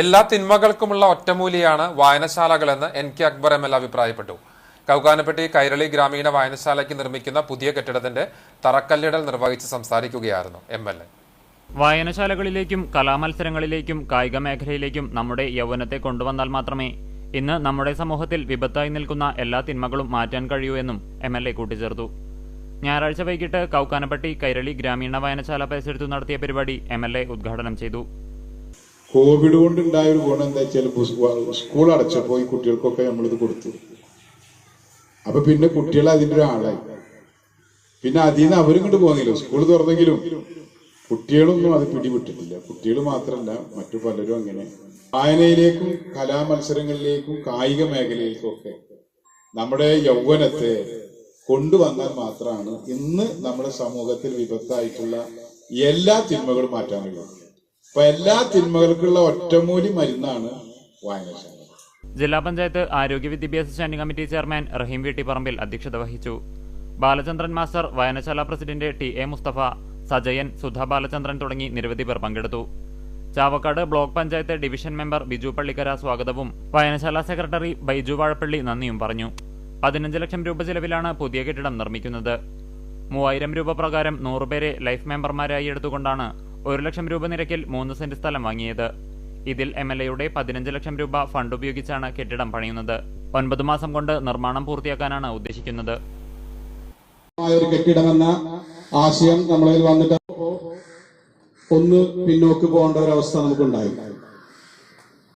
എല്ലാ തിന്മകൾക്കുമുള്ള ഒറ്റമൂലിയാണ് വായനശാലകളെന്ന് N K Akbar M L അഭിപ്രായപ്പെട്ടു. കൗകാനപ്പെട്ടി കൈരളി ഗ്രാമീണ വായനശാലയ്ക്ക് നിർമ്മിക്കുന്ന പുതിയ കെട്ടിടത്തിന്റെ തറക്കല്ലിടൽ നിർവഹിച്ച് സംസാരിക്കുകയായിരുന്നു എം എൽ എ. വായനശാലകളിലേക്കും കലാമത്സരങ്ങളിലേക്കും കായിക മേഖലയിലേക്കും നമ്മുടെ യൗവനത്തെ കൊണ്ടുവന്നാൽ മാത്രമേ ഇന്ന് നമ്മുടെ സമൂഹത്തിൽ വിപത്തായി നിൽക്കുന്ന എല്ലാ തിന്മകളും മാറ്റാൻ കഴിയൂ എന്നും എം എൽ എ കൂട്ടിച്ചേർത്തു. ഞായറാഴ്ച വൈകിട്ട് കൗക്കാനപ്പെട്ടി കൈരളി ഗ്രാമീണ വായനശാല പരിസരത്തു നടത്തിയ പരിപാടി എം എൽ എ ഉദ്ഘാടനം ചെയ്തു. കോവിഡ് കൊണ്ടുണ്ടായ ഒരു ഗുണം എന്താ വെച്ചാൽ സ്കൂൾ അടച്ചപ്പോൾ ഈ കുട്ടികൾക്കൊക്കെ നമ്മളിത് കൊടുത്തു. അപ്പൊ പിന്നെ കുട്ടികൾ അതിന്റെ ഒരു ആളായി പിന്നെ അതിൽ നിന്ന് അവരും ഇങ്ങോട്ട് പോകുന്നില്ല സ്കൂൾ തുറന്നെങ്കിലും കുട്ടികളൊന്നും അത് പിടിവിട്ടിട്ടില്ല കുട്ടികൾ മാത്രമല്ല മറ്റു പലരും അങ്ങനെ. വായനയിലേക്കും കലാമത്സരങ്ങളിലേക്കും കായിക മേഖലയിലേക്കും ഒക്കെ നമ്മുടെ യൗവനത്തെ കൊണ്ടുവന്നാൽ മാത്രമാണ് ഇന്ന് നമ്മുടെ സമൂഹത്തിൽ വിപത്തായിട്ടുള്ള എല്ലാ തിന്മകളും മാറ്റാൻ അപ്പൊ എല്ലാ തിന്മകൾക്കുള്ള ഒറ്റമൂലി മരുന്നാണ് വായനശാല. ജില്ലാ പഞ്ചായത്ത് ആരോഗ്യ വിദ്യാഭ്യാസ standing committee chairman Rahim Veettipparambil അധ്യക്ഷത വഹിച്ചു. ബാലചന്ദ്രൻ മാസ്റ്റർ വായനശാല president T A Mustafa Sajayan Sudha Balachandran തുടങ്ങി നിരവധി പേർ പങ്കെടുത്തു. Chavakkad block panchayat division member Biju Pallikkara സ്വാഗതവും വായനശാല സെക്രട്ടറി ബൈജു വാഴപ്പള്ളി നന്ദിയും പറഞ്ഞു. പതിനഞ്ച് ലക്ഷം രൂപ ചെലവിലാണ് പുതിയ കെട്ടിടം നിർമ്മിക്കുന്നത്. മൂവായിരം രൂപ പ്രകാരം നൂറുപേരെ ലൈഫ് മെമ്പർമാരായി എടുത്തുകൊണ്ടാണ് ഒരു ലക്ഷം രൂപ നിരക്കിൽ മൂന്ന് സെന്റ് സ്ഥലം വാങ്ങിയത്. ഇതിൽ എം എൽ എയുടെ പതിനഞ്ച് ലക്ഷം രൂപ ഫണ്ട് ഉപയോഗിച്ചാണ് കെട്ടിടം പണിയുന്നത്. ഒൻപത് മാസം കൊണ്ട് നിർമ്മാണം പൂർത്തിയാക്കാനാണ് ഉദ്ദേശിക്കുന്നത്. ഒരു കെട്ടിടമെന്ന ആശയം നമ്മളിൽ വന്നിട്ട് ഒന്ന് പിന്നോക്ക് പോകേണ്ട ഒരു അവസ്ഥ നമുക്കുണ്ടായി.